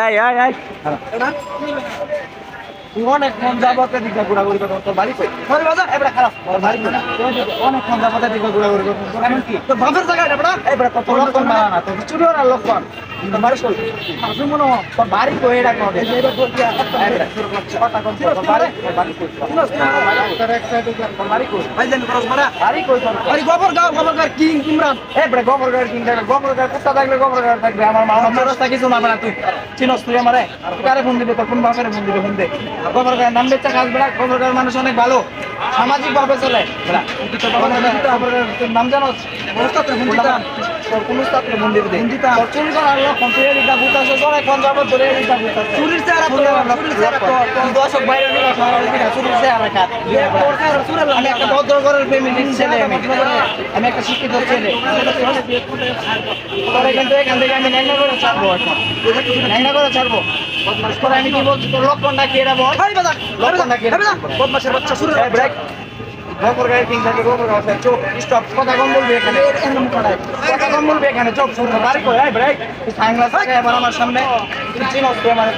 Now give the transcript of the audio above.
এই এই এই। অনেক মন যাবতে দিকে ঘোরাঘুরি করব তোর বাড়ি কই? তোর বাজা এবারে খারাপ। তোর বাড়ি কই অনেক মন যাবতে দিকে ঘোরাঘুরি করব তোর এমন কি? তোর বাপের জায়গা এটা এবারে তো তোর লক্ষণ না তোর চুরি আর লক্ষণ। জান মানুষ অনেক ভালো। সামাজিক ভাবে চলে। নাম জানোস? ফোন দিবে দে। দিতা তোর চুরি করা দিয়ে দিতা ভূতাস তোর কোন যাব ধরে দিতা ভূতাস চুরির চেহারা তো চুরির চেহারা তো দশক বাইরে নিয়ে আসা চুরির চেহারা কাট আমি একটা ভদ্র ঘরের ফ্যামিলির ছেলে আমি। আমি একটা শিক্ষিত ছেলে। তোর এখান থেকে এখান থেকে আমি ন্যাংরা করে ছাড়বো এখন। ন্যাংরা করে ছাড়বো। বদমাস করে আমি কি বলছি তোর লক্ষণটা কি এটা বল? লক্ষণটা কি বদমাসের বাচ্চা শুরু ব্রেক গোবর গাড়ি কিং থাকে গোবর গাছ চোখ স্টপ কথা কম বলবি এখানে। বলবি এখানে চোখ শুরু বাড়ি করে ভাই সাংলাস আমার সামনে চিনস চিনস